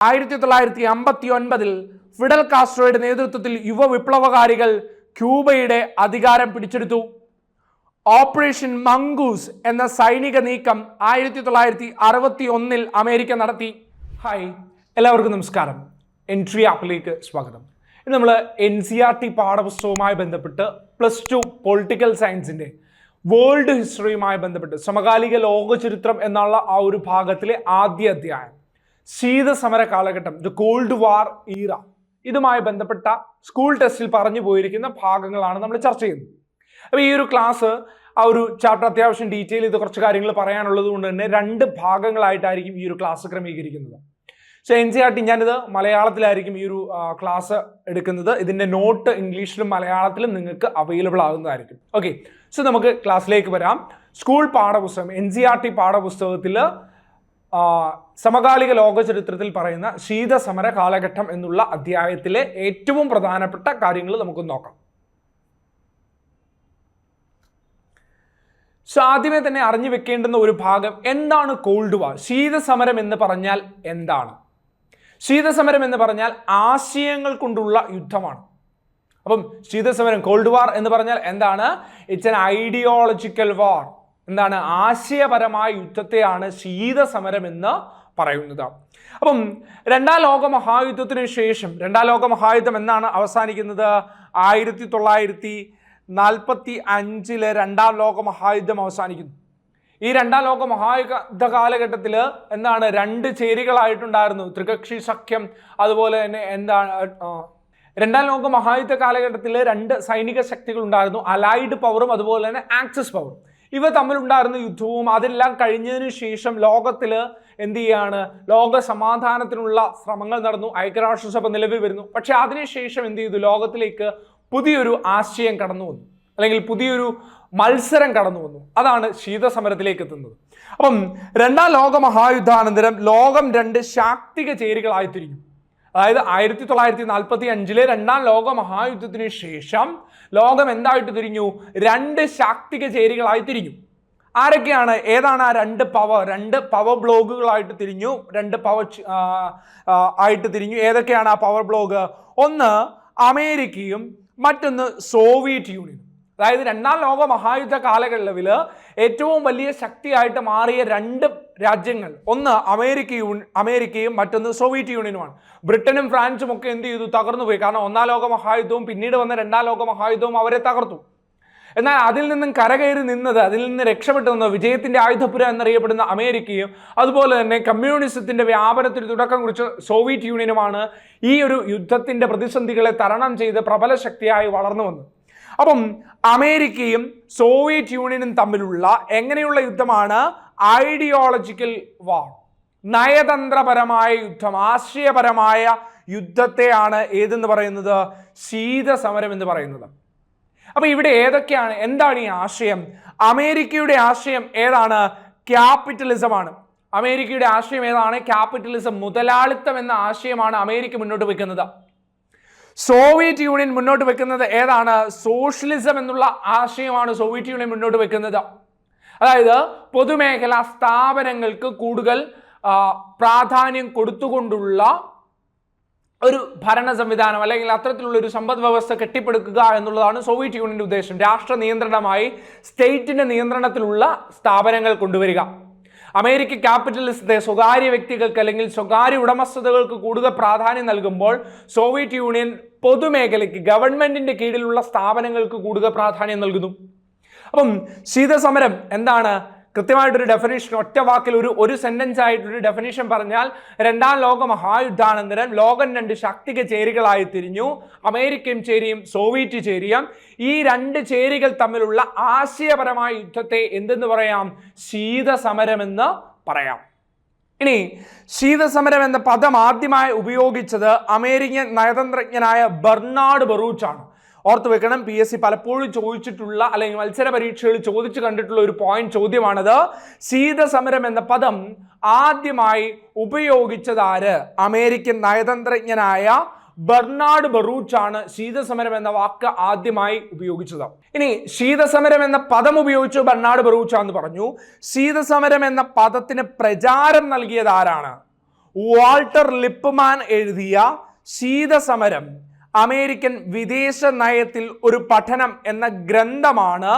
ആയിരത്തി തൊള്ളായിരത്തി അമ്പത്തി ഒൻപതിൽ ഫിഡൽ കാസ്ട്രോയുടെ നേതൃത്വത്തിൽ യുവ വിപ്ലവകാരികൾ ക്യൂബയുടെ അധികാരം പിടിച്ചെടുത്തു. ഓപ്പറേഷൻ മംഗൂസ് എന്ന സൈനിക നീക്കം ആയിരത്തി തൊള്ളായിരത്തി അറുപത്തി ഒന്നിൽ അമേരിക്ക നടത്തി. ഹായ് എല്ലാവർക്കും നമസ്കാരം. എൻട്രി ആപ്പിലേക്ക് സ്വാഗതം. ഇന്ന് നമ്മൾ എൻ സി ആർ ടി പാഠപുസ്തകവുമായി ബന്ധപ്പെട്ട് പ്ലസ് ടു പൊളിറ്റിക്കൽ സയൻസിന്റെ വേൾഡ് ഹിസ്റ്ററിയുമായി ബന്ധപ്പെട്ട് സമകാലിക ലോക ചരിത്രം എന്നുള്ള ആ ഒരു ഭാഗത്തിലെ ആദ്യ അധ്യായം. ശീതസമര കാലഘട്ടം ദ കോൾഡ് വാർ ഈറ ഇതുമായി ബന്ധപ്പെട്ട സ്കൂൾ ടെസ്റ്റിൽ പറഞ്ഞു പോയിരിക്കുന്ന ഭാഗങ്ങളാണ് നമ്മൾ ചർച്ച ചെയ്യുന്നത്. അപ്പോൾ ഈ ഒരു ക്ലാസ് ആ ഒരു ചാപ്റ്റർ അത്യാവശ്യം ഡീറ്റെയിൽ ചെയ്ത് കുറച്ച് കാര്യങ്ങൾ പറയാനുള്ളത് കൊണ്ട് തന്നെ രണ്ട് ഭാഗങ്ങളായിട്ടായിരിക്കും ഈ ഒരു class ക്രമീകരിക്കുന്നത്. So N C R T ഞാനിത് മലയാളത്തിലായിരിക്കും ഈ ഒരു ക്ലാസ് എടുക്കുന്നത്. ഇതിന്റെ നോട്ട് ഇംഗ്ലീഷിലും മലയാളത്തിലും നിങ്ങൾക്ക് അവൈലബിൾ ആകുന്നതായിരിക്കും. ഓക്കെ സോ നമുക്ക് ക്ലാസ്സിലേക്ക് വരാം. സ്കൂൾ പാഠപുസ്തകം എൻ സി ആർ ടി പാഠപുസ്തകത്തിൽ സമകാലിക ലോക ചരിത്രത്തിൽ പറയുന്ന ശീതസമര കാലഘട്ടം എന്നുള്ള അധ്യായത്തിലെ ഏറ്റവും പ്രധാനപ്പെട്ട കാര്യങ്ങൾ നമുക്ക് നോക്കാം. സോ ആദ്യമേ തന്നെ അറിഞ്ഞു വെക്കേണ്ടുന്ന ഒരു ഭാഗം എന്താണ് കോൾഡ് വാർ ശീതസമരം എന്ന് പറഞ്ഞാൽ എന്താണ്? ശീതസമരം എന്ന് പറഞ്ഞാൽ ആശയങ്ങൾ കൊണ്ടുള്ള യുദ്ധമാണ്. അപ്പം ശീതസമരം കോൾഡ് വാർ എന്ന് പറഞ്ഞാൽ എന്താണ്? ഇറ്റ്സ് എൻ ഐഡിയോളജിക്കൽ വാർ എന്താണ് ആശയപരമായ യുദ്ധത്തെയാണ് ശീതസമരം എന്ന് പറയുന്നത്. അപ്പം രണ്ടാം ലോക മഹായുദ്ധത്തിന് ശേഷം രണ്ടാം ലോക മഹായുദ്ധം എന്നാണ് അവസാനിക്കുന്നത്? ആയിരത്തി തൊള്ളായിരത്തി നാൽപ്പത്തി അഞ്ചിലെ രണ്ടാം ലോക മഹായുദ്ധം അവസാനിക്കുന്നു. ഈ രണ്ടാം ലോക മഹായുദ്ധ കാലഘട്ടത്തിൽ എന്താണ് രണ്ട് ചേരികളായിട്ടുണ്ടായിരുന്നു. ത്രികക്ഷി സഖ്യം അതുപോലെ തന്നെ എന്താണ് രണ്ടാം ലോക മഹായുദ്ധ കാലഘട്ടത്തിൽ രണ്ട് സൈനിക ശക്തികൾ ഉണ്ടായിരുന്നു അലൈഡ് പവറും അതുപോലെ തന്നെ ആക്സിസ് പവറും. ഇവ തമ്മിലുണ്ടായിരുന്ന യുദ്ധവും അതെല്ലാം കഴിഞ്ഞതിന് ശേഷം ലോകത്തിൽ എന്ത് ചെയ്യാണ്? ലോക സമാധാനത്തിനുള്ള ശ്രമങ്ങൾ നടന്നു. ഐക്യരാഷ്ട്രസഭ നിലവിൽ വരുന്നു. പക്ഷേ അതിനുശേഷം എന്ത് ചെയ്തു? ലോകത്തിലേക്ക് പുതിയൊരു ആശയം കടന്നു വന്നു. അല്ലെങ്കിൽ പുതിയൊരു മത്സരം കടന്നു വന്നു. അതാണ് ശീതസമരത്തിലേക്ക് എത്തുന്നത്. അപ്പം രണ്ടാം ലോക മഹായുദ്ധാനന്തരം ലോകം രണ്ട് ശാക്തിക ചേരികളായിത്തിരിക്കും. അതായത് ആയിരത്തി തൊള്ളായിരത്തി നാൽപ്പത്തി അഞ്ചിലെ രണ്ടാം ലോക മഹായുദ്ധത്തിന് ശേഷം ലോകം എന്തായിട്ട് തിരിഞ്ഞു? രണ്ട് ശാക്തിക ചേരികളായി തിരിഞ്ഞു. ആരൊക്കെയാണ്? ഏതാണ് ആ രണ്ട് പവർ രണ്ട് പവർ ബ്ലോഗുകളായിട്ട് തിരിഞ്ഞു? രണ്ട് പവർ ആയിട്ട് തിരിഞ്ഞു. ഏതൊക്കെയാണ് ആ പവർ ബ്ലോഗ്? ഒന്ന് അമേരിക്കയും മറ്റൊന്ന് സോവിയറ്റ് യൂണിയനും. അതായത് രണ്ടാം ലോക മഹായുദ്ധ കാലയളവിൽ ഏറ്റവും വലിയ ശക്തിയായിട്ട് മാറിയ രണ്ട് രാജ്യങ്ങൾ. ഒന്ന് അമേരിക്കയും അമേരിക്കയും മറ്റൊന്ന് സോവിയറ്റ് യൂണിയനുമാണ്. ബ്രിട്ടനും ഫ്രാൻസും ഒക്കെ എന്ത് ചെയ്തു? തകർന്നു പോയി. കാരണം ഒന്നാം ലോക മഹായുദ്ധവും പിന്നീട് വന്ന രണ്ടാം ലോക മഹായുദ്ധവും അവരെ തകർത്തു. എന്നാൽ അതിൽ നിന്നും കരകയറി നിന്നത് അതിൽ നിന്ന് രക്ഷപ്പെട്ടു നിന്നത് വിജയത്തിന്റെ ആയുധപുര എന്നറിയപ്പെടുന്ന അമേരിക്കയും അതുപോലെ തന്നെ കമ്മ്യൂണിസത്തിന്റെ വ്യാപനത്തിന് തുടക്കം കുറിച്ച സോവിയറ്റ് യൂണിയനുമാണ് ഈ ഒരു യുദ്ധത്തിന്റെ പ്രതിസന്ധികളെ തരണം ചെയ്ത് പ്രബല ശക്തിയായി വളർന്നു വന്നത്. അപ്പം അമേരിക്കയും സോവിയറ്റ് യൂണിയനും തമ്മിലുള്ള എങ്ങനെയുള്ള യുദ്ധമാണ്? Ideological war. നയതന്ത്രപരമായ യുദ്ധം ആശയപരമായ യുദ്ധത്തെയാണ് ഏതെന്ന് പറയുന്നത്? ശീതസമരം എന്ന് പറയുന്നത്. അപ്പൊ ഇവിടെ ഏതൊക്കെയാണ്? എന്താണ് ഈ ആശയം? അമേരിക്കയുടെ ആശയം ഏതാണ്? ക്യാപിറ്റലിസം ആണ്. അമേരിക്കയുടെ ആശയം ഏതാണ്? ക്യാപിറ്റലിസം മുതലാളിത്തം എന്ന ആശയമാണ് അമേരിക്ക മുന്നോട്ട് വെക്കുന്നത് സോവിയറ്റ് യൂണിയൻ മുന്നോട്ട് വെക്കുന്നത് ഏതാണ്? സോഷ്യലിസം എന്നുള്ള ആശയമാണ് സോവിയറ്റ് യൂണിയൻ മുന്നോട്ട് വെക്കുന്നത്. അതായത് പൊതുമേഖലാ സ്ഥാപനങ്ങൾക്ക് കൂടുതൽ പ്രാധാന്യം കൊടുത്തുകൊണ്ടുള്ള ഒരു ഭരണ സംവിധാനം അല്ലെങ്കിൽ അത്തരത്തിലുള്ള ഒരു സമ്പദ് വ്യവസ്ഥ കെട്ടിപ്പടുക്കുക എന്നുള്ളതാണ് സോവിയറ്റ് യൂണിയന്റെ ഉദ്ദേശം. രാഷ്ട്ര നിയന്ത്രണമായി സ്റ്റേറ്റിന്റെ നിയന്ത്രണത്തിലുള്ള സ്ഥാപനങ്ങൾ കൊണ്ടുവരിക. അമേരിക്ക ക്യാപിറ്റലിസത്തെ സ്വകാര്യ വ്യക്തികൾക്ക് അല്ലെങ്കിൽ സ്വകാര്യ ഉടമസ്ഥതകൾക്ക് കൂടുതൽ പ്രാധാന്യം നൽകുമ്പോൾ സോവിയറ്റ് യൂണിയൻ പൊതുമേഖലയ്ക്ക് ഗവൺമെന്റിന്റെ കീഴിലുള്ള സ്ഥാപനങ്ങൾക്ക് കൂടുതൽ പ്രാധാന്യം നൽകുന്നു. അപ്പം ശീതസമരം എന്താണ്? കൃത്യമായിട്ടൊരു ഡെഫിനേഷൻ ഒറ്റ വാക്കിൽ ഒരു ഒരു സെന്റൻസ് ആയിട്ടൊരു ഡെഫിനേഷൻ പറഞ്ഞാൽ രണ്ടാം ലോക മഹായുദ്ധാനന്തരം ലോകം രണ്ട് ശക്തിക ചേരികളായി തിരിഞ്ഞു. അമേരിക്കൻ ചേരിയും സോവിയറ്റ് ചേരിയും. ഈ രണ്ട് ചേരികൾ തമ്മിലുള്ള ആശയപരമായ യുദ്ധത്തെ എന്തെന്ന് പറയാം? ശീതസമരമെന്ന് പറയാം. ഇനി ശീതസമരം എന്ന പദം ആദ്യമായി ഉപയോഗിച്ചത് അമേരിക്കൻ നയതന്ത്രജ്ഞനായ ബെർണാഡ് ബറൂച്ചാണ്. ഓർത്ത് വെക്കണം പി എസ് സി പലപ്പോഴും ചോദിച്ചിട്ടുള്ള അല്ലെങ്കിൽ മത്സര പരീക്ഷകളിൽ ചോദിച്ചു കണ്ടിട്ടുള്ള ഒരു പോയിന്റ് ചോദ്യമാണത്. ശീതസമരം എന്ന പദം ആദ്യമായി ഉപയോഗിച്ചത് ആര്? അമേരിക്കൻ നയതന്ത്രജ്ഞനായ ബെർണാഡ് ബറൂച്ച് ആണ് ശീതസമരം എന്ന വാക്ക് ആദ്യമായി ഉപയോഗിച്ചത്. ഇനി ശീതസമരം എന്ന പദം ഉപയോഗിച്ച് ബെർണാഡ് ബറൂച്ച് എന്ന് പറഞ്ഞു. ശീതസമരം എന്ന പദത്തിന് പ്രചാരം നൽകിയത് ആരാണ്? വാൾട്ടർ ലിപ്പ്മാൻ എഴുതിയ ശീതസമരം അമേരിക്കൻ വിദേശ നയത്തിൽ ഒരു പഠനം എന്ന ഗ്രന്ഥമാണ്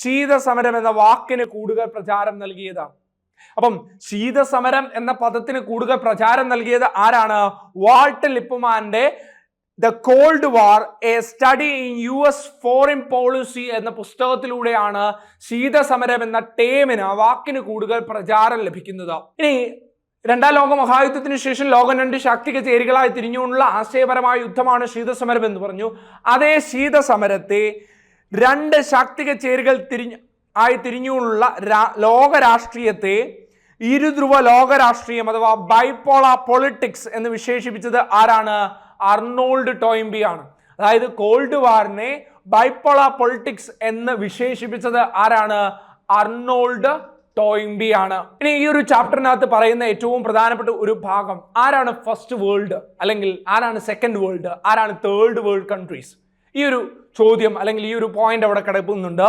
ശീതസമരം എന്ന വാക്കിന് കൂടുതൽ പ്രചാരം നൽകിയത്. അപ്പം ശീതസമരം എന്ന പദത്തിന് കൂടുതൽ പ്രചാരം നൽകിയത് ആരാണ്? Walt ലിപ്പ്മാന്റെ the cold war a study in U S foreign policy എന്ന പുസ്തകത്തിലൂടെയാണ് ശീതസമരം എന്ന ടേമിന് വാക്കിന് കൂടുതൽ പ്രചാരം ലഭിക്കുന്നത്. ഇനി രണ്ടാം ലോക മഹായുദ്ധത്തിന് ശേഷം ലോകം രണ്ട് ശാക്തിക ചേരികളായി തിരിഞ്ഞുകൊണ്ടുള്ള ആശയപരമായ യുദ്ധമാണ് ശീതസമരം എന്ന് പറഞ്ഞു. അതേ ശീതസമരത്തെ രണ്ട് ശാക്തിക ചേരികൾ തിരിഞ്ഞ് ആയി തിരിഞ്ഞുകൊണ്ടുള്ള രാ- ലോക രാഷ്ട്രീയത്തെ ഇരുധ്രുവ ലോക രാഷ്ട്രീയം അഥവാ ബൈപോള പൊളിറ്റിക്സ് എന്ന് വിശേഷിപ്പിച്ചത് ആരാണ്? അർണോൾഡ് ടോയിംബി ആണ് അതായത് കോൾഡ് വാറിനെ ബൈപോള പൊളിറ്റിക്സ് എന്ന് വിശേഷിപ്പിച്ചത് ആരാണ്? അർണോൾഡ് ടോയിംബി ആണ് ഇനി ഈ ഒരു ചാപ്റ്ററിനകത്ത് പറയുന്ന ഏറ്റവും പ്രധാനപ്പെട്ട ഒരു ഭാഗം ആരാണ് ഫസ്റ്റ് വേൾഡ് അല്ലെങ്കിൽ ആരാണ് സെക്കൻഡ് വേൾഡ് ആരാണ് തേർഡ് വേൾഡ് കൺട്രീസ് ഈ ഒരു ചോദ്യം അല്ലെങ്കിൽ ഈ ഒരു പോയിന്റ് അവിടെ കിടക്കുന്നുണ്ട്.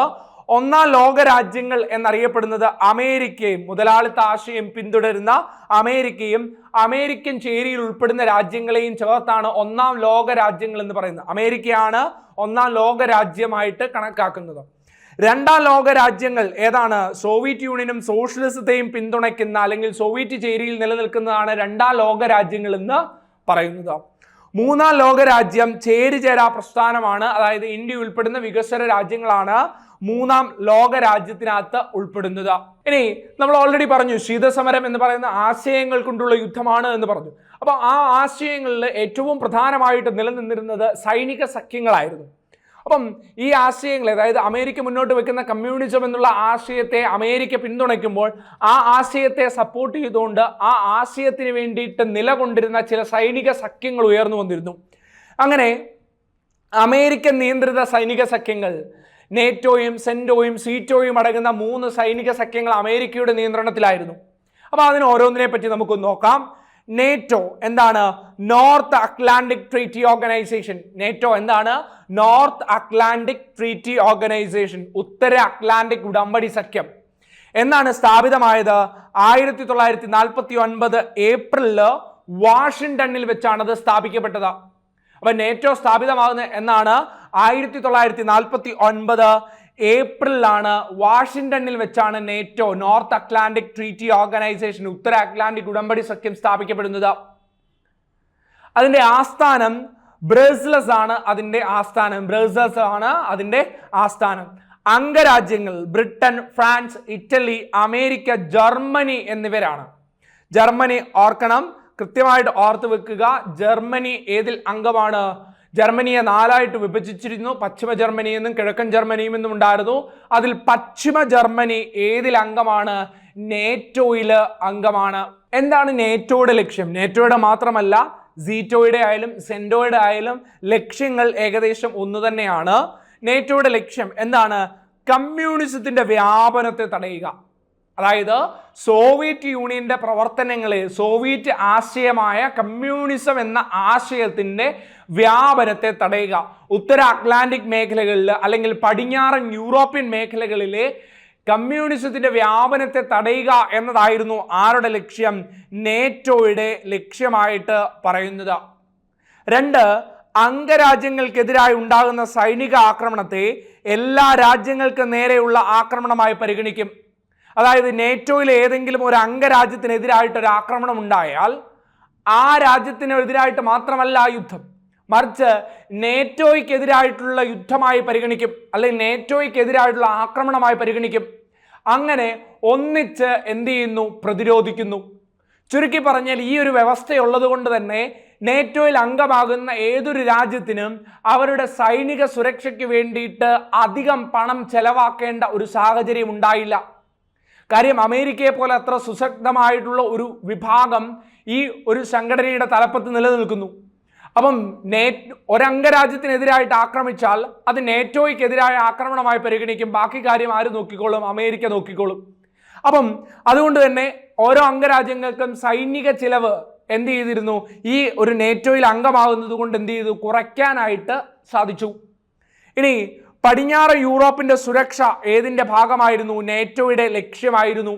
ഒന്നാം ലോക രാജ്യങ്ങൾ എന്നറിയപ്പെടുന്നത് അമേരിക്കയും മുതലാളിത്ത ആശയം പിന്തുടരുന്ന അമേരിക്കയും അമേരിക്കൻ ചേരിയിൽ ഉൾപ്പെടുന്ന രാജ്യങ്ങളെയും ചേർത്താണ് ഒന്നാം ലോക രാജ്യങ്ങൾ എന്ന് പറയുന്നത്. അമേരിക്കയാണ് ഒന്നാം ലോക രാജ്യമായിട്ട് കണക്കാക്കുന്നത്. രണ്ടാം ലോക രാജ്യങ്ങൾ ഏതാണ്? സോവിയറ്റ് യൂണിയനും സോഷ്യലിസത്തെയും പിന്തുണയ്ക്കുന്ന അല്ലെങ്കിൽ സോവിയറ്റ് ചേരിയിൽ നിലനിൽക്കുന്നതാണ് രണ്ടാം ലോക രാജ്യങ്ങൾ എന്ന് പറയുന്നത്. മൂന്നാം ലോക രാജ്യം ചേരിചേരാ പ്രസ്ഥാനമാണ്. അതായത് ഇന്ത്യ ഉൾപ്പെടുന്ന വികസന രാജ്യങ്ങളാണ് മൂന്നാം ലോക രാജ്യത്തിനകത്ത് ഉൾപ്പെടുന്നത്. ഇനി നമ്മൾ ഓൾറെഡി പറഞ്ഞു ശീതസമരം എന്ന് പറയുന്ന ആശയങ്ങൾ കൊണ്ടുള്ള യുദ്ധമാണ് എന്ന് പറഞ്ഞു. അപ്പോൾ ആ ആശയങ്ങളിൽ ഏറ്റവും പ്രധാനമായിട്ട് നിലനിന്നിരുന്നത് സൈനിക സഖ്യങ്ങളായിരുന്നു. അപ്പം ഈ ആശയങ്ങൾ അതായത് അമേരിക്ക മുന്നോട്ട് വെക്കുന്ന കമ്മ്യൂണിസം എന്നുള്ള ആശയത്തെ അമേരിക്ക പിന്തുണയ്ക്കുമ്പോൾ ആ ആശയത്തെ സപ്പോർട്ട് ചെയ്തുകൊണ്ട് ആ ആശയത്തിന് വേണ്ടിയിട്ട് നിലകൊണ്ടിരുന്ന ചില സൈനിക സഖ്യങ്ങൾ ഉയർന്നു വന്നിരുന്നു. അങ്ങനെ അമേരിക്കൻ നിയന്ത്രിത സൈനിക സഖ്യങ്ങൾ നേറ്റോയും സെന്റോയും സീറ്റോയും അടങ്ങുന്ന മൂന്ന് സൈനിക സഖ്യങ്ങൾ അമേരിക്കയുടെ നിയന്ത്രണത്തിലായിരുന്നു. അപ്പോൾ അതിന് ഓരോന്നിനെ പറ്റി നമുക്ക് നോക്കാം. നേറ്റോ എന്താണ്? North Atlantic treaty organisation. NATO എന്താണ്? North Atlantic treaty organisation. ഉത്തര അറ്റ്ലാന്റിക് ഉടമ്പടി സഖ്യം. എന്നാണ് സ്ഥാപിതമായത്? ആയിരത്തി തൊള്ളായിരത്തി നാൽപ്പത്തി ഒൻപത് ഏപ്രിലിൽ വാഷിംഗ്ടണിൽ വെച്ചാണ് അത് സ്ഥാപിക്കപ്പെട്ടത്. അപ്പൊ നേറ്റോ സ്ഥാപിതമാകുന്ന എന്നാണ് ആയിരത്തി തൊള്ളായിരത്തി നാൽപ്പത്തി ഒൻപത് ഏപ്രിലാണ് വാഷിംഗ്ടണിൽ വെച്ചാണ് NATO North Atlantic treaty organisation ഉത്തര അറ്റ്ലാന്റിക് ഉടമ്പടി സഖ്യം സ്ഥാപിക്കപ്പെടുന്നത്. അതിന്റെ ആസ്ഥാനം ബ്രസിലസ് ആണ് അതിന്റെ ആസ്ഥാനം ബ്രസിലസ് ആണ് അതിന്റെ ആസ്ഥാനം. അംഗരാജ്യങ്ങൾ Britain France Italy America Germany എന്നിവരാണ്. ജർമ്മനി ഓർക്കണം കൃത്യമായിട്ട് ഓർത്ത് വെക്കുക ജർമ്മനി ഏതിൽ അംഗമാണ്? ജർമ്മനിയെ നാലായിട്ട് വിഭജിച്ചിരുന്നു. പശ്ചിമ ജർമ്മനി എന്നും കിഴക്കൻ ജർമ്മനിയും എന്നും ഉണ്ടായിരുന്നു. അതിൽ പശ്ചിമ ജർമ്മനി ഏതിൽ അംഗമാണ്? നേറ്റോയിൽ അംഗമാണ്. എന്താണ് നേറ്റോയുടെ ലക്ഷ്യം? നേറ്റോയുടെ മാത്രമല്ല സീറ്റോയുടെ ആയാലും സെന്റോയുടെ ആയാലും ലക്ഷ്യങ്ങൾ ഏകദേശം ഒന്ന് തന്നെയാണ്. നേറ്റോയുടെ ലക്ഷ്യം എന്താണ്? കമ്മ്യൂണിസത്തിന്റെ വ്യാപനത്തെ തടയുക. അതായത് സോവിയറ്റ് യൂണിയന്റെ പ്രവർത്തനങ്ങളെ സോവിയറ്റ് ആശയമായ കമ്മ്യൂണിസം എന്ന ആശയത്തിന്റെ വ്യാപനത്തെ തടയുക. ഉത്തര അറ്റ്ലാന്റിക് മേഖലകളിൽ അല്ലെങ്കിൽ പടിഞ്ഞാറൻ യൂറോപ്യൻ മേഖലകളിലെ കമ്മ്യൂണിസത്തിന്റെ വ്യാപനത്തെ തടയുക എന്നതായിരുന്നു ആരുടെ ലക്ഷ്യം? നേറ്റോയുടെ ലക്ഷ്യമായിട്ട് പറയുന്നത്. രണ്ട് അംഗരാജ്യങ്ങൾക്കെതിരായി ഉണ്ടാകുന്ന സൈനിക ആക്രമണത്തെ എല്ലാ രാജ്യങ്ങൾക്കും നേരെയുള്ള ആക്രമണമായി പരിഗണിക്കും. അതായത് നേറ്റോയിലെ ഏതെങ്കിലും ഒരു അംഗരാജ്യത്തിനെതിരായിട്ട് ഒരു ആക്രമണം ഉണ്ടായാൽ ആ രാജ്യത്തിനെതിരായിട്ട് മാത്രമല്ല ആ യുദ്ധം. മറിച്ച് നേറ്റോയ്ക്കെതിരായിട്ടുള്ള യുദ്ധമായി പരിഗണിക്കും അല്ലെങ്കിൽ നേറ്റോയ്ക്കെതിരായിട്ടുള്ള ആക്രമണമായി പരിഗണിക്കും. അങ്ങനെ ഒന്നിച്ച് എന്ത് ചെയ്യുന്നു? പ്രതിരോധിക്കുന്നു. ചുരുക്കി പറഞ്ഞാൽ ഈ ഒരു വ്യവസ്ഥയുള്ളത് കൊണ്ട് തന്നെ നേറ്റോയിൽ അംഗമാകുന്ന ഏതൊരു രാജ്യത്തിനും അവരുടെ സൈനിക സുരക്ഷയ്ക്ക് വേണ്ടിയിട്ട് അധികം പണം ചെലവാക്കേണ്ട ഒരു സാഹചര്യം ഉണ്ടായില്ല. കാര്യം അമേരിക്കയെ പോലെ അത്ര സുശക്തമായിട്ടുള്ള ഒരു വിഭാഗം ഈ ഒരു സംഘടനയുടെ തലപ്പത്ത് നിലനിൽക്കുന്നു. അപ്പം നേ ഒരംഗരാജ്യത്തിനെതിരായിട്ട് ആക്രമിച്ചാൽ അത് നേറ്റോയ്ക്കെതിരായ ആക്രമണമായി പരിഗണിക്കും. ബാക്കി കാര്യം ആര് നോക്കിക്കോളും? അമേരിക്ക നോക്കിക്കോളും. അപ്പം അതുകൊണ്ട് തന്നെ ഓരോ അംഗരാജ്യങ്ങൾക്കും സൈനിക ചിലവ് എന്ത് ചെയ്തിരുന്നു? ഈ ഒരു നേറ്റോയിൽ അംഗമാകുന്നത് കൊണ്ട് എന്ത് ചെയ്തു? കുറയ്ക്കാനായിട്ട് സാധിച്ചു. ഇനി പടിഞ്ഞാറ് യൂറോപ്പിന്റെ സുരക്ഷ ഏതിന്റെ ഭാഗമായിരുന്നു? നേറ്റോയുടെ ലക്ഷ്യമായിരുന്നു.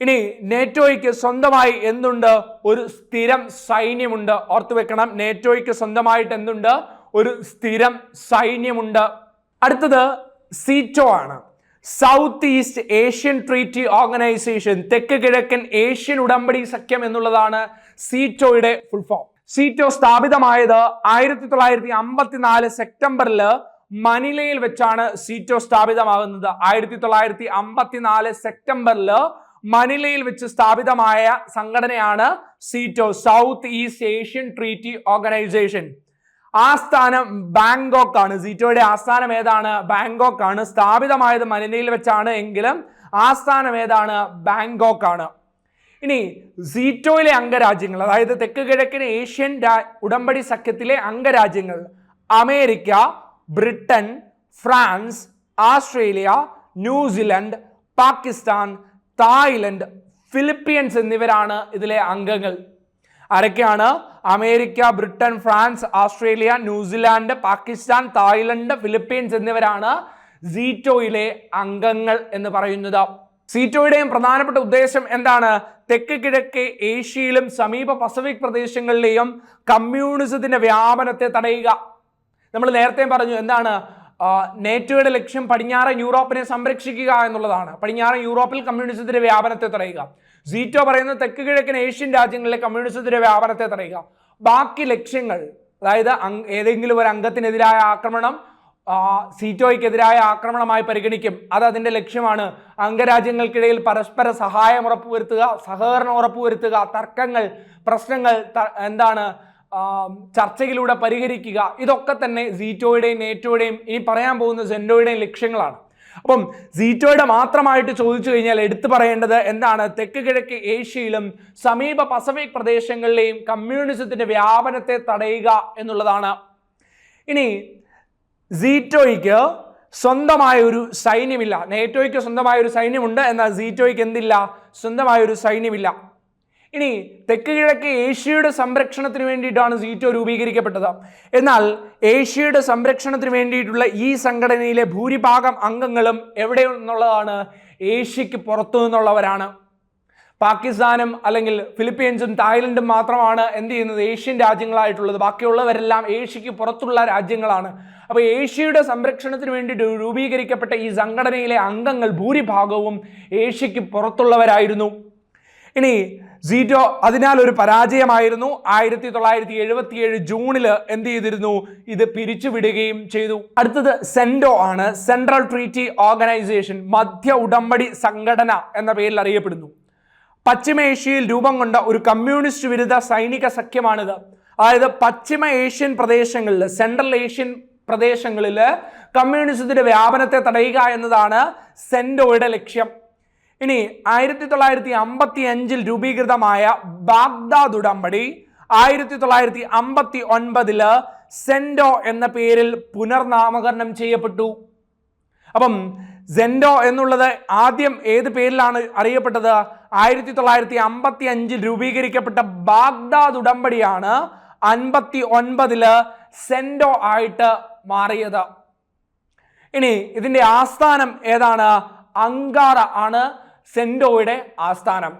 ഇനി നേറ്റോയ്ക്ക് സ്വന്തമായി എന്തുണ്ട്? ഒരു സ്ഥിരം സൈന്യമുണ്ട്. ഓർത്തു വെക്കണം നേറ്റോയ്ക്ക് സ്വന്തമായിട്ട് എന്തുണ്ട്? ഒരു സ്ഥിരം സൈന്യമുണ്ട്. അടുത്തത് സീറ്റോ ആണ്. South East Asian treaty organisation തെക്ക് കിഴക്കൻ ഏഷ്യൻ ഉടമ്പടി സഖ്യം എന്നുള്ളതാണ് സീറ്റോയുടെ ഫുൾ ഫോം സീറ്റോ സ്ഥാപിതമായത് ആയിരത്തി തൊള്ളായിരത്തി അമ്പത്തിനാല് സെപ്റ്റംബറിൽ മനിലയിൽ വെച്ചാണ് സീറ്റോ സ്ഥാപിതമാകുന്നത്. ആയിരത്തി തൊള്ളായിരത്തി അമ്പത്തിനാല് സെപ്റ്റംബറിൽ മനിലയിൽ വെച്ച് സ്ഥാപിതമായ സംഘടനയാണ് SEATO South East Asian treaty organisation ആസ്ഥാനം ബാങ്കോക്ക് ആണ് സീറ്റോയുടെ ആസ്ഥാനം ഏതാണ്? ബാങ്കോക്ക് ആണ് സ്ഥാപിതമായത് മനിലയിൽ വെച്ചാണ് എങ്കിലും ആസ്ഥാനം ഏതാണ്? ബാങ്കോക്ക് ആണ് ഇനി സീറ്റോയിലെ അംഗരാജ്യങ്ങൾ അതായത് തെക്ക് കിഴക്കൻ ഏഷ്യൻ ഉടമ്പടി സഖ്യത്തിലെ അംഗരാജ്യങ്ങൾ America Britain France Australia New Zealand Pakistan Thailand Philippines എന്നിവരാണ് ഇതിലെ അംഗങ്ങൾ. ആരൊക്കെയാണ്? America Britain France Australia New Zealand Pakistan Thailand Philippines എന്നിവരാണ് സീറ്റോയിലെ അംഗങ്ങൾ എന്ന് പറയുന്നത്. സീറ്റോയുടെയും പ്രധാനപ്പെട്ട ഉദ്ദേശം എന്താണ്? തെക്ക് കിഴക്ക് ഏഷ്യയിലും സമീപ പസഫിക് പ്രദേശങ്ങളിലെയും കമ്മ്യൂണിസത്തിന്റെ വ്യാപനത്തെ തടയുക. നമ്മൾ നേരത്തെ പറഞ്ഞു എന്താണ് നേറ്റോയുടെ ലക്ഷ്യം പടിഞ്ഞാറൻ യൂറോപ്പിനെ സംരക്ഷിക്കുക എന്നുള്ളതാണ്. പടിഞ്ഞാറൻ യൂറോപ്പിൽ കമ്മ്യൂണിസത്തിന്റെ വ്യാപനത്തെ തടയുക. സീറ്റോ പറയുന്നത് തെക്ക് കിഴക്കൻ ഏഷ്യൻ രാജ്യങ്ങളിലെ കമ്മ്യൂണിസത്തിന്റെ വ്യാപനത്തെ തടയുക. ബാക്കി ലക്ഷ്യങ്ങൾ അതായത് ഏതെങ്കിലും ഒരു അംഗത്തിനെതിരായ ആക്രമണം സീറ്റോയ്ക്കെതിരായ ആക്രമണമായി പരിഗണിക്കും. അത് അതിന്റെ ലക്ഷ്യമാണ്. അംഗരാജ്യങ്ങൾക്കിടയിൽ പരസ്പര സഹായം ഉറപ്പുവരുത്തുക സഹകരണം ഉറപ്പുവരുത്തുക തർക്കങ്ങൾ പ്രശ്നങ്ങൾ എന്താണ് ചർച്ചയിലൂടെ പരിഹരിക്കുക. ഇതൊക്കെ തന്നെ സീറ്റോയുടെയും നേറ്റോയുടെയും ഇനി പറയാൻ പോകുന്ന സെൻഡോയുടെയും ലക്ഷ്യങ്ങളാണ്. അപ്പം സീറ്റോയുടെ മാത്രമായിട്ട് ചോദിച്ചു കഴിഞ്ഞാൽ എടുത്തു പറയേണ്ടത് എന്താണ്? തെക്ക് കിഴക്ക് ഏഷ്യയിലും സമീപ പസഫിക് പ്രദേശങ്ങളിലെയും കമ്മ്യൂണിസത്തിന്റെ വ്യാപനത്തെ തടയുക എന്നുള്ളതാണ്. ഇനി സീറ്റോയ്ക്ക് സ്വന്തമായ ഒരു സൈന്യമില്ല. നേറ്റോയ്ക്ക് സ്വന്തമായ ഒരു സൈന്യമുണ്ട്. എന്നാൽ സീറ്റോയ്ക്ക് എന്തില്ല? സ്വന്തമായ ഒരു സൈന്യമില്ല. ഇനി തെക്ക് കിഴക്ക് ഏഷ്യയുടെ സംരക്ഷണത്തിന് വേണ്ടിയിട്ടാണ് സീറ്റോ രൂപീകരിക്കപ്പെട്ടത്. എന്നാൽ ഏഷ്യയുടെ സംരക്ഷണത്തിന് വേണ്ടിയിട്ടുള്ള ഈ സംഘടനയിലെ ഭൂരിഭാഗം അംഗങ്ങളും എവിടെ നിന്നുള്ളതാണ് ഏഷ്യക്ക് പുറത്തു നിന്നുള്ളവരാണ്. പാകിസ്ഥാനും അല്ലെങ്കിൽ ഫിലിപ്പീൻസും തായ്ലൻഡും മാത്രമാണ് എന്ത് ചെയ്യുന്നത്? ഏഷ്യൻ രാജ്യങ്ങളായിട്ടുള്ളത്. ബാക്കിയുള്ളവരെല്ലാം ഏഷ്യക്ക് പുറത്തുള്ള രാജ്യങ്ങളാണ്. അപ്പോൾ ഏഷ്യയുടെ സംരക്ഷണത്തിന് വേണ്ടിയിട്ട് രൂപീകരിക്കപ്പെട്ട ഈ സംഘടനയിലെ അംഗങ്ങൾ ഭൂരിഭാഗവും ഏഷ്യക്ക് പുറത്തുള്ളവരായിരുന്നു. ഇനി സീറ്റോ അതിനാൽ ഒരു പരാജയമായിരുന്നു. ആയിരത്തി തൊള്ളായിരത്തി എഴുപത്തിയേഴ് ജൂണിൽ എന്ത് ചെയ്തിരുന്നു? ഇത് പിരിച്ചുവിടുകയും ചെയ്തു. അടുത്തത് സെൻഡോ ആണ്. സെൻട്രൽ ട്രീറ്റി ഓർഗനൈസേഷൻ മധ്യ ഉടമ്പടി സംഘടന എന്ന പേരിൽ അറിയപ്പെടുന്നു. പശ്ചിമേഷ്യയിൽ രൂപം കൊണ്ട ഒരു കമ്മ്യൂണിസ്റ്റ് വിരുദ്ധ സൈനിക സഖ്യമാണിത്. അതായത് പശ്ചിമ ഏഷ്യൻ പ്രദേശങ്ങളിൽ സെൻട്രൽ ഏഷ്യൻ പ്രദേശങ്ങളിൽ കമ്മ്യൂണിസത്തിന്റെ വ്യാപനത്തെ തടയുക എന്നതാണ് സെൻഡോയുടെ ലക്ഷ്യം. ഇനി ആയിരത്തി തൊള്ളായിരത്തി അമ്പത്തി അഞ്ചിൽ രൂപീകൃതമായ ബാഗ്ദാദ് ഉടമ്പടി ആയിരത്തി തൊള്ളായിരത്തി അമ്പത്തി ഒൻപതിൽ സെൻഡോ എന്ന പേരിൽ പുനർനാമകരണം ചെയ്യപ്പെട്ടു. അപ്പം സെൻഡോ എന്നുള്ളത് ആദ്യം ഏത് പേരിലാണ് അറിയപ്പെട്ടത്? ആയിരത്തി തൊള്ളായിരത്തി അമ്പത്തി അഞ്ചിൽ രൂപീകരിക്കപ്പെട്ട ബാഗ്ദാദ് ഉടമ്പടിയാണ് അൻപത്തി ഒൻപതിൽ സെൻഡോ ആയിട്ട് മാറിയത്. ഇനി ഇതിന്റെ ആസ്ഥാനം ഏതാണ്? അങ്കാറ ആണ്. സെൻഡോയുടെ ആസ്ഥാനം.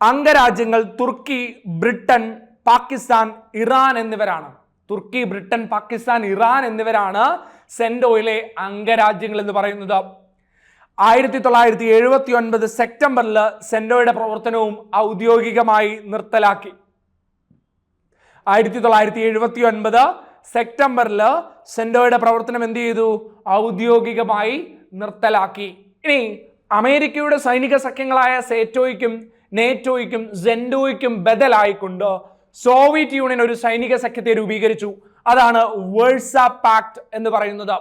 അംഗരാജ്യങ്ങൾ തുർക്കി ബ്രിട്ടൻ പാകിസ്ഥാൻ ഇറാൻ എന്നിവരാണ്. തുർക്കി ബ്രിട്ടൻ പാകിസ്ഥാൻ ഇറാൻ എന്നിവരാണ് സെൻഡോയിലെ അംഗരാജ്യങ്ങൾ എന്ന് പറയുന്നത്. ആയിരത്തി തൊള്ളായിരത്തി എഴുപത്തി ഒൻപത് സെപ്റ്റംബറിൽ സെൻഡോയുടെ പ്രവർത്തനവും ഔദ്യോഗികമായി നിർത്തലാക്കി. ആയിരത്തി തൊള്ളായിരത്തി എഴുപത്തി ഒൻപത് സെപ്റ്റംബറിൽ സെൻഡോയുടെ പ്രവർത്തനം എന്ത് ചെയ്തു? ഔദ്യോഗികമായി നിർത്തലാക്കി. ഇനി അമേരിക്കയുടെ സൈനിക സഖ്യങ്ങളായ സേറ്റോയ്ക്കും നേറ്റോയ്ക്കും സെൻഡോയ്ക്കും ബദലായിക്കൊണ്ട് സോവിയറ്റ് യൂണിയൻ ഒരു സൈനിക സഖ്യത്തെ രൂപീകരിച്ചു. അതാണ് വേഴ്സ പാക്ട് എന്ന് പറയുന്നത്.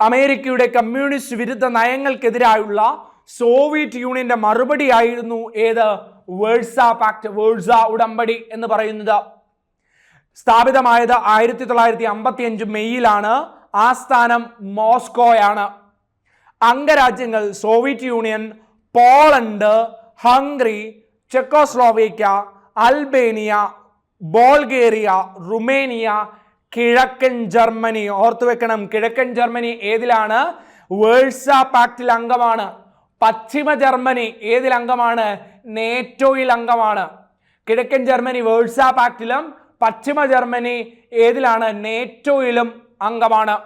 അമേരിക്കയുടെ കമ്മ്യൂണിസ്റ്റ് വിരുദ്ധ നയങ്ങൾക്കെതിരായുള്ള സോവിയറ്റ് യൂണിയന്റെ മറുപടിയായിരുന്നു ഏത്? വേഴ്സ പാക്ട് വേഴ്സ ഉടമ്പടി എന്ന് പറയുന്നത്. സ്ഥാപിതമായത് ആയിരത്തി തൊള്ളായിരത്തി അമ്പത്തി അഞ്ച് മെയ്യിലാണ് ആസ്ഥാനം മോസ്കോയാണ്. അംഗരാജ്യങ്ങൾ Soviet Union Poland Hungary Czechoslovakia Albania Bulgaria Romania കിഴക്കൻ ജർമ്മനി. ഓർത്തു വെക്കണം കിഴക്കൻ ജർമ്മനി ഏതിലാണ്? വേഴ്സ പാക്റ്റിൽ അംഗമാണ്. പശ്ചിമ ജർമ്മനി ഏതിൽ അംഗമാണ്? നേറ്റോയിൽ അംഗമാണ്. കിഴക്കൻ ജർമ്മനി വേഴ്സ പാക്റ്റിലും പശ്ചിമ ജർമ്മനി ഏതിലാണ്? നേറ്റോയിലും അംഗമാണ്.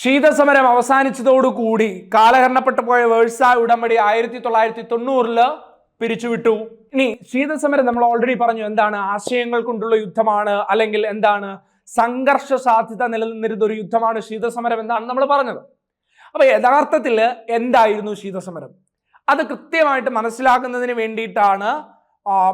ശീതസമരം അവസാനിച്ചതോടുകൂടി കാലഹരണപ്പെട്ടു പോയ വേഴ്സ ഉടമ്പടി ആയിരത്തി തൊള്ളായിരത്തി തൊണ്ണൂറിൽ പിരിച്ചുവിട്ടു. ഇനി ശീതസമരം നമ്മൾ ഓൾറെഡി പറഞ്ഞു എന്താണ് ആശയങ്ങൾ കൊണ്ടുള്ള യുദ്ധമാണ് അല്ലെങ്കിൽ എന്താണ് സംഘർഷ സാധ്യത നിലനിന്നിരുന്ന ഒരു യുദ്ധമാണ് ശീതസമരം എന്നാണ് നമ്മൾ പറഞ്ഞത്. അപ്പൊ യഥാർത്ഥത്തിൽ എന്തായിരുന്നു ശീതസമരം? അത് കൃത്യമായിട്ട് മനസ്സിലാക്കുന്നതിന് വേണ്ടിയിട്ടാണ്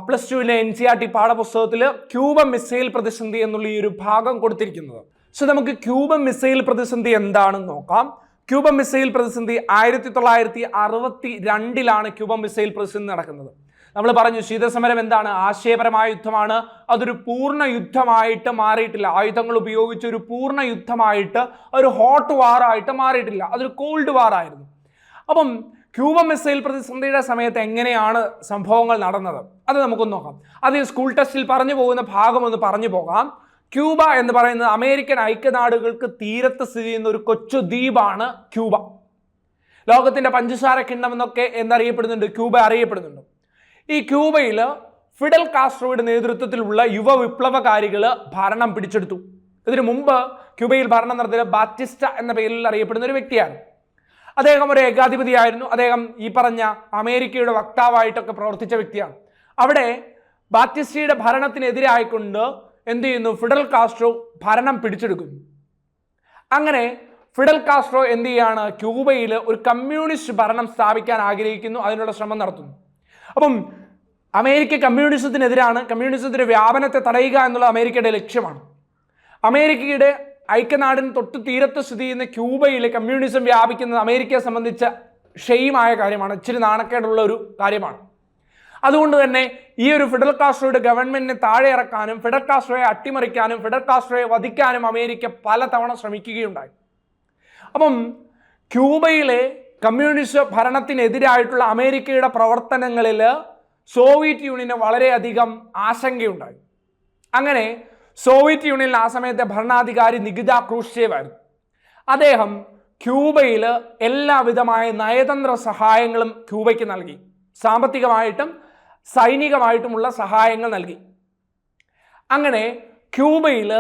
പ്ലസ് ടുവിലെ എൻ സി ആർ ടി പാഠപുസ്തകത്തിൽ ക്യൂബ മിസൈൽ പ്രതിസന്ധി എന്നുള്ള ഈ ഒരു ഭാഗം കൊടുത്തിരിക്കുന്നത്. സോ നമുക്ക് ക്യൂബ മിസൈൽ പ്രതിസന്ധി എന്താണെന്ന് നോക്കാം. ക്യൂബ മിസൈൽ പ്രതിസന്ധി ആയിരത്തി തൊള്ളായിരത്തി അറുപത്തി രണ്ടിലാണ് ക്യൂബൻ മിസൈൽ പ്രതിസന്ധി നടക്കുന്നത്. നമ്മൾ പറഞ്ഞു ശീതസമരം എന്താണ്? ആശയപരമായ യുദ്ധമാണ്. അതൊരു പൂർണ യുദ്ധമായിട്ട് മാറിയിട്ടില്ല. ആയുധങ്ങൾ ഉപയോഗിച്ച് ഒരു പൂർണ യുദ്ധമായിട്ട് ഒരു ഹോട്ട് വാർ ആയിട്ട് മാറിയിട്ടില്ല. അതൊരു കോൾഡ് വാർ ആയിരുന്നു. അപ്പം ക്യൂബ മിസൈൽ പ്രതിസന്ധിയുടെ സമയത്ത് എങ്ങനെയാണ് സംഭവങ്ങൾ നടന്നത്? അത് നമുക്കൊന്ന് നോക്കാം. അത് സ്കൂൾ ടെസ്റ്റിൽ പറഞ്ഞു പോകുന്ന ഭാഗം ഒന്ന് പറഞ്ഞു പോകാം. ക്യൂബ എന്ന് പറയുന്നത് അമേരിക്കൻ ഐക്യനാടുകൾക്ക് തീരത്ത് സ്ഥിതി ചെയ്യുന്ന ഒരു കൊച്ചു ദ്വീപാണ് ക്യൂബ. ലോകത്തിന്റെ പഞ്ചസാര കിണ്ണം എന്നൊക്കെ എന്നറിയപ്പെടുന്നുണ്ട് ക്യൂബ അറിയപ്പെടുന്നുണ്ട്. ഈ ക്യൂബയിൽ ഫിഡൽ കാസ്ട്രോയുടെ നേതൃത്വത്തിലുള്ള യുവ വിപ്ലവകാരികൾ ഭരണം പിടിച്ചെടുത്തു. ഇതിനു മുമ്പ് ക്യൂബയിൽ ഭരണം നടത്തിയ ബാറ്റിസ്റ്റ എന്ന പേരിൽ അറിയപ്പെടുന്ന ഒരു വ്യക്തിയാണ്. അദ്ദേഹം ഒരു ഏകാധിപതിയായിരുന്നു. അദ്ദേഹം ഈ പറഞ്ഞ അമേരിക്കയുടെ വക്താവായിട്ടൊക്കെ പ്രവർത്തിച്ച വ്യക്തിയാണ്. അവിടെ ബാറ്റിസ്റ്റയുടെ ഭരണത്തിനെതിരായിക്കൊണ്ട് എന്ത് ചെയ്യുന്നു? ഫിഡൽ കാസ്ട്രോ ഭരണം പിടിച്ചെടുക്കുന്നു അങ്ങനെ ഫിഡൽ കാസ്ട്രോ എന്ത് ചെയ്യാണ്? ക്യൂബയിൽ ഒരു കമ്മ്യൂണിസ്റ്റ് ഭരണം സ്ഥാപിക്കാൻ ആഗ്രഹിക്കുന്നു. അതിനുള്ള ശ്രമം നടത്തുന്നു. അപ്പം അമേരിക്ക കമ്മ്യൂണിസത്തിനെതിരാണ്. കമ്മ്യൂണിസത്തിന്റെ വ്യാപനത്തെ തടയുക എന്നുള്ള അമേരിക്കയുടെ ലക്ഷ്യമാണ്. അമേരിക്കയുടെ ഐക്യനാടിന് തൊട്ട് തീരത്ത് സ്ഥിതി ചെയ്യുന്ന ക്യൂബയിൽ കമ്മ്യൂണിസം വ്യാപിക്കുന്നത് അമേരിക്കയെ സംബന്ധിച്ച ഷെയിമായ കാര്യമാണ്. ഇച്ചിരി നാണക്കേടുള്ള ഒരു കാര്യമാണ്. അതുകൊണ്ട് തന്നെ ഈ ഒരു ഫിഡൽ കാസ്ട്രോയുടെ ഗവൺമെന്റിനെ താഴെ ഇറക്കാനും ഫിഡൽ കാസ്ട്രോയെ അട്ടിമറിക്കാനും ഫിഡൽ കാസ്ട്രോയെ വധിക്കാനും അമേരിക്ക പലതവണ ശ്രമിക്കുകയുണ്ടായി. അപ്പം ക്യൂബയിലെ കമ്മ്യൂണിസ്റ്റ് ഭരണത്തിനെതിരായിട്ടുള്ള അമേരിക്കയുടെ പ്രവർത്തനങ്ങളിൽ സോവിയറ്റ് യൂണിയന് വളരെയധികം ആശങ്കയുണ്ടായി. അങ്ങനെ സോവിയറ്റ് യൂണിയനിൽ ആ സമയത്തെ ഭരണാധികാരി നികിത ക്രൂഷേവ് ആയിരുന്നു അദ്ദേഹം ക്യൂബയിൽ എല്ലാവിധമായ നയതന്ത്ര സഹായങ്ങളും ക്യൂബയ്ക്ക് നൽകി. സാമ്പത്തികമായിട്ടും സൈനികമായിട്ടുമുള്ള സഹായങ്ങൾ നൽകി. അങ്ങനെ ക്യൂബയിൽ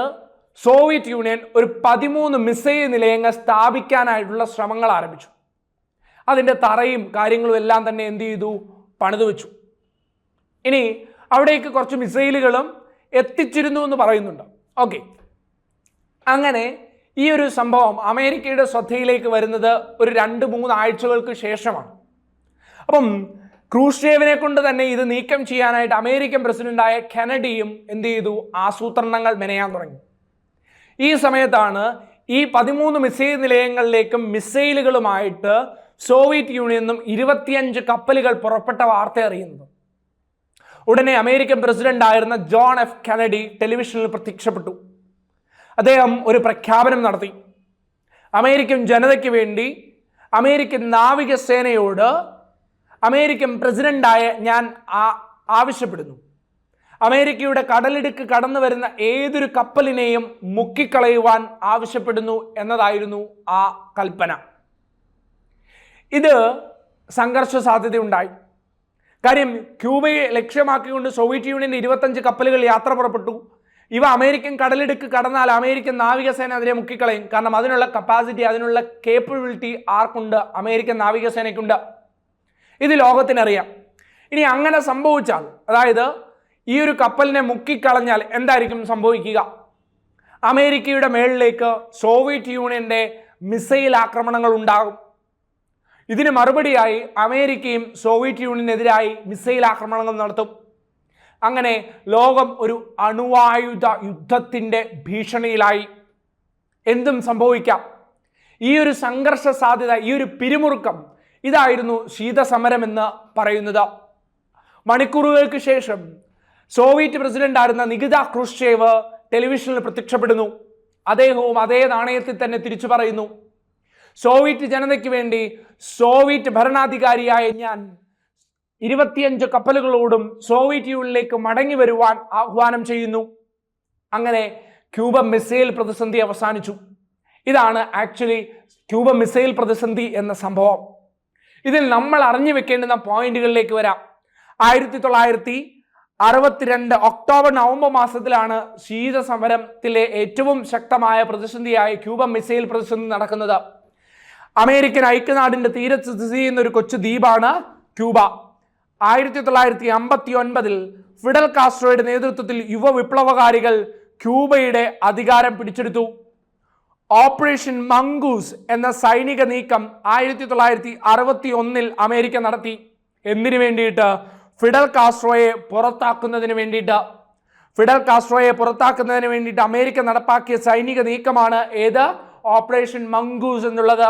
സോവിയറ്റ് യൂണിയൻ ഒരു പതിമൂന്ന് മിസൈൽ നിലയങ്ങൾ സ്ഥാപിക്കാനായിട്ടുള്ള ശ്രമങ്ങൾ ആരംഭിച്ചു. അതിന്റെ തറയും കാര്യങ്ങളും എല്ലാം തന്നെ എന്ത് ചെയ്തു? പണിതു വെച്ചു. ഇനി അവിടേക്ക് കുറച്ച് മിസൈലുകളും എത്തിച്ചിരുന്നു എന്ന് പറയുന്നുണ്ട്. ഓക്കെ. അങ്ങനെ ഈ ഒരു സംഭവം അമേരിക്കയുടെ ശ്രദ്ധയിലേക്ക് വരുന്നത് ഒരു രണ്ട് മൂന്ന് ആഴ്ചകൾക്ക് ശേഷമാണ്. അപ്പം ക്രൂഷേവിനെ കൊണ്ട് തന്നെ ഇത് നീക്കം ചെയ്യാനായിട്ട് അമേരിക്കൻ പ്രസിഡന്റായ കെനഡിയും എന്ത് ചെയ്തു? ആസൂത്രണങ്ങൾ മെനയാൻ തുടങ്ങി. ഈ സമയത്താണ് ഈ പതിമൂന്ന് മിസൈൽ നിലയങ്ങളിലേക്കും മിസൈലുകളുമായിട്ട് സോവിയറ്റ് യൂണിയനും ഇരുപത്തിയഞ്ച് കപ്പലുകൾ പുറപ്പെട്ട വാർത്ത അറിയുന്നത്. ഉടനെ അമേരിക്കൻ പ്രസിഡന്റ് ആയിരുന്ന ജോൺ എഫ് കെനഡി ടെലിവിഷനിൽ പ്രത്യക്ഷപ്പെട്ടു. അദ്ദേഹം ഒരു പ്രഖ്യാപനം നടത്തി. അമേരിക്കൻ ജനതയ്ക്ക് വേണ്ടി അമേരിക്കൻ നാവികസേനയോട് അമേരിക്കൻ പ്രസിഡന്റായ ഞാൻ ആവശ്യപ്പെടുന്നു. അമേരിക്കയുടെ കടലിടുക്ക് കടന്നു വരുന്ന ഏതൊരു കപ്പലിനെയും മുക്കിക്കളയുവാൻ ആവശ്യപ്പെടുന്നു എന്നതായിരുന്നു ആ കൽപ്പന. ഇത് സംഘർഷ സാധ്യതയുണ്ടായി. കാര്യം ക്യൂബയെ ലക്ഷ്യമാക്കിക്കൊണ്ട് സോവിയറ്റ് യൂണിയന്റെ ഇരുപത്തഞ്ച് കപ്പലുകൾ യാത്ര പുറപ്പെട്ടു. ഇവ അമേരിക്കൻ കടലിടുക്ക് കടന്നാൽ അമേരിക്കൻ നാവികസേന അതിനെ മുക്കിക്കളയും. കാരണം അതിനുള്ള കപ്പാസിറ്റി അതിനുള്ള കേപ്പബിലിറ്റി ആർക്കുണ്ട്? അമേരിക്കൻ നാവികസേനയ്ക്കുണ്ട്. ഇത് ലോകത്തിനറിയാം. ഇനി അങ്ങനെ സംഭവിച്ചാൽ അതായത് ഈ ഒരു കപ്പലിനെ മുക്കിക്കളഞ്ഞാൽ എന്തായിരിക്കും സംഭവിക്കുക? അമേരിക്കയുടെ മേളിലേക്ക് സോവിയറ്റ് യൂണിയന്റെ മിസൈൽ ആക്രമണങ്ങൾ ഉണ്ടാകും. ഇതിന് മറുപടിയായി അമേരിക്കയും സോവിയറ്റ് യൂണിയനെതിരായി മിസൈൽ ആക്രമണങ്ങൾ നടത്തും. അങ്ങനെ ലോകം ഒരു അണുവായുധ യുദ്ധത്തിന്റെ ഭീഷണിയിലായി. എന്തും സംഭവിക്കാം. ഈ ഒരു സംഘർഷ സാധ്യത ഈ ഒരു പിരിമുറുക്കം ഇതായിരുന്നു ശീതസമരം എന്ന് പറയുന്നത്. മണിക്കൂറുകൾക്ക് ശേഷം സോവിയറ്റ് പ്രസിഡന്റ് ആയിരുന്ന നികിത ക്രൂഷേവ് ടെലിവിഷനിൽ പ്രത്യക്ഷപ്പെടുന്നു. അദ്ദേഹവും അതേ നാണയത്തിൽ തന്നെ തിരിച്ചു പറയുന്നു. സോവിയറ്റ് ജനതയ്ക്ക് വേണ്ടി സോവിയറ്റ് ഭരണാധികാരിയായ ഞാൻ ഇരുപത്തിയഞ്ച് കപ്പലുകളോടും സോവിയറ്റ് യൂണിയനിലേക്ക് മടങ്ങി വരുവാൻ ആഹ്വാനം ചെയ്യുന്നു. അങ്ങനെ ക്യൂബ മിസൈൽ പ്രതിസന്ധി അവസാനിച്ചു. ഇതാണ് ആക്ച്വലി ക്യൂബ മിസൈൽ പ്രതിസന്ധി എന്ന സംഭവം. ഇതിൽ നമ്മൾ അറിഞ്ഞു വെക്കേണ്ടുന്ന പോയിന്റുകളിലേക്ക് വരാം. ആയിരത്തി തൊള്ളായിരത്തി അറുപത്തിരണ്ട് ഒക്ടോബർ നവംബർ മാസത്തിലാണ് ശീത സമരത്തിലെ ഏറ്റവും ശക്തമായ പ്രതിസന്ധിയായ ക്യൂബ മിസൈൽ പ്രതിസന്ധി നടക്കുന്നത്. അമേരിക്കൻ ഐക്യനാടിന്റെ തീരത്ത് സ്ഥിതി ചെയ്യുന്ന ഒരു കൊച്ചു ദ്വീപാണ് ക്യൂബ. ആയിരത്തി തൊള്ളായിരത്തി അമ്പത്തി ഒൻപതിൽ ഫിഡൽ കാസ്ട്രോയുടെ നേതൃത്വത്തിൽ യുവ വിപ്ലവകാരികൾ ക്യൂബയുടെ അധികാരം പിടിച്ചെടുത്തു. ഓപ്പറേഷൻ മംഗൂസ് എന്ന സൈനിക നീക്കം ആയിരത്തി തൊള്ളായിരത്തി അറുപത്തി ഒന്നിൽ അമേരിക്ക നടത്തി. എന്തിനു വേണ്ടിയിട്ട്? ഫിഡൽ കാസ്ട്രോയെ പുറത്താക്കുന്നതിന് വേണ്ടിയിട്ട്. ഫിഡൽ കാസ്ട്രോയെ പുറത്താക്കുന്നതിന് വേണ്ടിയിട്ട് അമേരിക്ക നടപ്പാക്കിയ സൈനിക നീക്കമാണ് ഏത്? ഓപ്പറേഷൻ മംഗൂസ് എന്നുള്ളത്.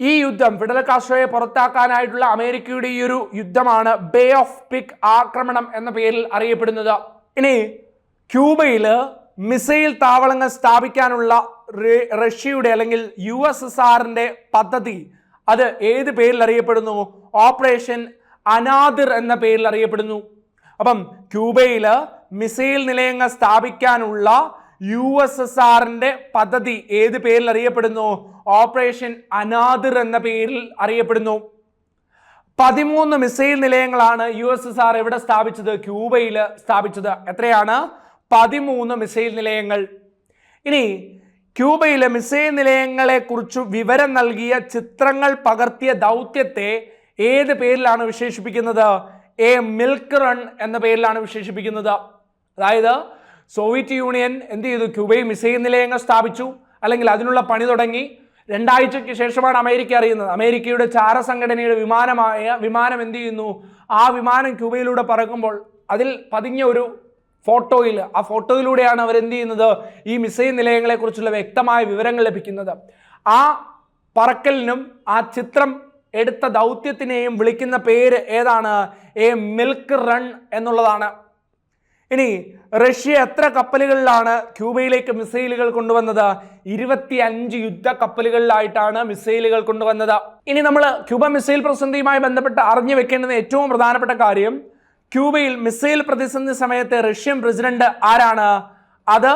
ഈ യുദ്ധം ഫിഡൽ കാസ്ട്രോയെ പുറത്താക്കാനായിട്ടുള്ള അമേരിക്കയുടെ ഈ ഒരു യുദ്ധമാണ് ബേ ഓഫ് പിക് ആക്രമണം എന്ന പേരിൽ അറിയപ്പെടുന്നത്. ഇനി ക്യൂബയിൽ മിസൈൽ താവളങ്ങൾ സ്ഥാപിക്കാനുള്ള റഷ്യയുടെ അല്ലെങ്കിൽ യു എസ് എസ് ആറിന്റെ പദ്ധതി. അത് ഏത് പേരിൽ അറിയപ്പെടുന്നു? ഓപ്പറേഷൻ അനാദിർ എന്ന പേരിൽ അറിയപ്പെടുന്നു. അപ്പം ക്യൂബയിൽ മിസൈൽ നിലയങ്ങൾ സ്ഥാപിക്കാനുള്ള യു എസ് എസ് ആറിന്റെ പദ്ധതി ഏത് പേരിൽ അറിയപ്പെടുന്നു? ഓപ്പറേഷൻ അനാദിർ എന്ന പേരിൽ അറിയപ്പെടുന്നു. പതിമൂന്ന് മിസൈൽ നിലയങ്ങളാണ് യു എസ് എസ് ആർ എവിടെ സ്ഥാപിച്ചത്? ക്യൂബയിൽ സ്ഥാപിച്ചത്. എത്രയാണ്? പതിമൂന്ന് മിസൈൽ നിലയങ്ങൾ. ഇനി ക്യൂബയിലെ മിസൈൽ നിലയങ്ങളെക്കുറിച്ച് വിവരം നൽകിയ ചിത്രങ്ങൾ പകർത്തിയ ദൗത്യത്തെ ഏത് പേരിലാണ് വിശേഷിപ്പിക്കുന്നത്? എ മിൽക്ക് റൺ എന്ന പേരിലാണ് വിശേഷിപ്പിക്കുന്നത്. അതായത് സോവിയറ്റ് യൂണിയൻ എന്ത് ചെയ്തു? ക്യൂബയിൽ മിസൈൽ നിലയങ്ങൾ സ്ഥാപിച്ചു. അല്ലെങ്കിൽ അതിനുള്ള പണി തുടങ്ങി. രണ്ടാഴ്ചയ്ക്ക് ശേഷമാണ് അമേരിക്ക അറിയുന്നത്. അമേരിക്കയുടെ ചാര സംഘടനയുടെ വിമാനമായ വിമാനം എന്ത് ചെയ്യുന്നു? ആ വിമാനം ക്യൂബയിലൂടെ പറക്കുമ്പോൾ അതിൽ പതിഞ്ഞ ഒരു ഫോട്ടോയിൽ ആ ഫോട്ടോയിലൂടെയാണ് അവർ എന്ത് ചെയ്യുന്നത്? ഈ മിസൈൽ നിലയങ്ങളെക്കുറിച്ചുള്ള വ്യക്തമായ വിവരങ്ങൾ ലഭിക്കുന്നത്. ആ പറക്കലിനും ആ ചിത്രം എടുത്ത ദൗത്യത്തിനെയും വിളിക്കുന്ന പേര് ഏതാണ്? എ മിൽക്ക് റൺ എന്നുള്ളതാണ്. ഇനി റഷ്യ എത്ര കപ്പലുകളിലാണ് ക്യൂബയിലേക്ക് മിസൈലുകൾ കൊണ്ടുവന്നത്? ഇരുപത്തി അഞ്ച് യുദ്ധ കപ്പലുകളിലായിട്ടാണ് മിസൈലുകൾ കൊണ്ടുവന്നത്. ഇനി നമ്മൾ ക്യൂബ മിസൈൽ പ്രതിസന്ധിയുമായി ബന്ധപ്പെട്ട് അറിഞ്ഞു വെക്കേണ്ടുന്ന ഏറ്റവും പ്രധാനപ്പെട്ട കാര്യം ക്യൂബയിൽ മിസൈൽ പ്രതിസന്ധി സമയത്തെ റഷ്യൻ പ്രസിഡന്റ് ആരാണ്? അത്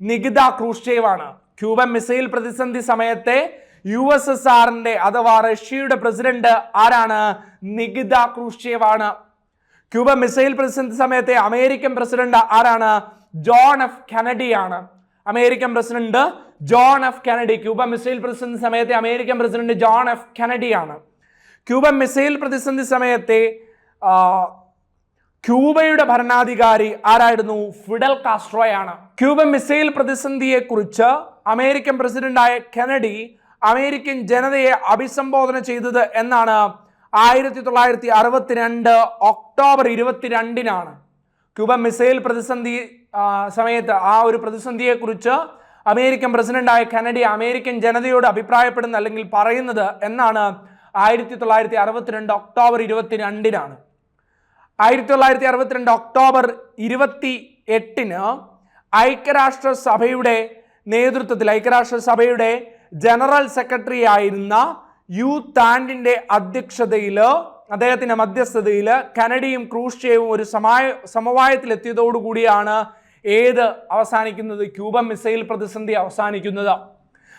നികിത ക്രൂഷേവ് ആണ് ക്യൂബൻ മിസൈൽ പ്രതിസന്ധി സമയത്തെ യു എസ് എസ് ആറിന്റെ അഥവാ റഷ്യയുടെ പ്രസിഡന്റ് ആരാണ്? നികിത ക്രൂഷേവ് ആണ് ക്യൂബ മിസൈൽ പ്രതിസന്ധി സമയത്തെ അമേരിക്കൻ പ്രസിഡന്റ് ആരാണ്? ജോൺ എഫ് കെനഡി ആണ് American president John F Kennedy. Cuba missile പ്രതിസന്ധി സമയത്തെ American president John F Kennedy ആണ് ക്യൂബ മിസൈൽ പ്രതിസന്ധി സമയത്തെ ക്യൂബയുടെ ഭരണാധികാരി ആരായിരുന്നു? ഫിഡൽ കാസ്ട്രോയാണ്. ക്യൂബൻ മിസൈൽ പ്രതിസന്ധിയെക്കുറിച്ച് അമേരിക്കൻ പ്രസിഡന്റായ കെനഡി അമേരിക്കൻ ജനതയെ അഭിസംബോധന ചെയ്തത് എന്നാണ്. ആയിരത്തി തൊള്ളായിരത്തി അറുപത്തിരണ്ട് ഒക്ടോബർ ഇരുപത്തിരണ്ടിനാണ്. ക്യൂബൻ മിസൈൽ പ്രതിസന്ധി സമയത്ത് ആ ഒരു പ്രതിസന്ധിയെക്കുറിച്ച് അമേരിക്കൻ പ്രസിഡന്റായ കെനഡി അമേരിക്കൻ ജനതയോട് അഭിപ്രായപ്പെടുന്ന അല്ലെങ്കിൽ പറയുന്നത് എന്നാണ്. ആയിരത്തി തൊള്ളായിരത്തി അറുപത്തിരണ്ട് ഒക്ടോബർ ഇരുപത്തിരണ്ടിനാണ്. ആയിരത്തി തൊള്ളായിരത്തി അറുപത്തിരണ്ട് ഒക്ടോബർ ഇരുപത്തി എട്ടിന് ഐക്യരാഷ്ട്ര സഭയുടെ നേതൃത്വത്തിൽ ഐക്യരാഷ്ട്ര സഭയുടെ ജനറൽ സെക്രട്ടറി ആയിരുന്ന യു താൻഡിന്റെ അധ്യക്ഷതയിൽ അദ്ദേഹത്തിന്റെ മധ്യസ്ഥതയിൽ കനഡയും ക്രൂഷ്യേവും ഒരു സമായ സമവായത്തിലെത്തിയതോടുകൂടിയാണ് ഏത് അവസാനിക്കുന്നത്? ക്യൂബ മിസൈൽ പ്രതിസന്ധി അവസാനിക്കുന്നത്.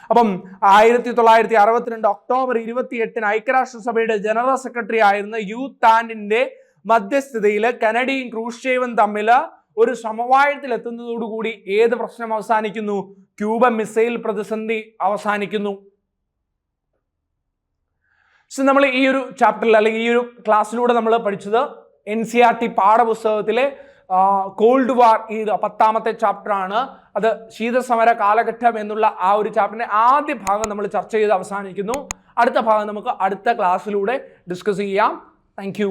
അപ്പം ആയിരത്തി തൊള്ളായിരത്തി അറുപത്തിരണ്ട് ഒക്ടോബർ ഇരുപത്തി എട്ടിന് ഐക്യരാഷ്ട്രസഭയുടെ ജനറൽ സെക്രട്ടറി ആയിരുന്ന യു താൻഡിന്റെ മധ്യസ്ഥതയിൽ കനഡയും ക്രൂഷ്യേവും തമ്മിൽ ഒരു സമവായത്തിൽ എത്തുന്നതോടുകൂടി ഏത് പ്രശ്നം അവസാനിക്കുന്നു? ക്യൂബ മിസൈൽ പ്രതിസന്ധി അവസാനിക്കുന്നു. സോ നമ്മൾ ഈ ഒരു ചാപ്റ്ററിൽ അല്ലെങ്കിൽ ഈ ഒരു ക്ലാസ്സിലൂടെ നമ്മൾ പഠിച്ചത് എൻ സി ആർ ടി പാഠപുസ്തകത്തിലെ കോൾഡ് വാർ ഈ പത്താമത്തെ ചാപ്റ്റർ ആണ് അത് ശീതസമര കാലഘട്ടം എന്നുള്ള ആ ഒരു ചാപ്റ്ററിന്റെ ആദ്യ ഭാഗം നമ്മൾ ചർച്ച ചെയ്ത് അവസാനിക്കുന്നു. അടുത്ത ഭാഗം നമുക്ക് അടുത്ത ക്ലാസ്സിലൂടെ ഡിസ്കസ് ചെയ്യാം. താങ്ക്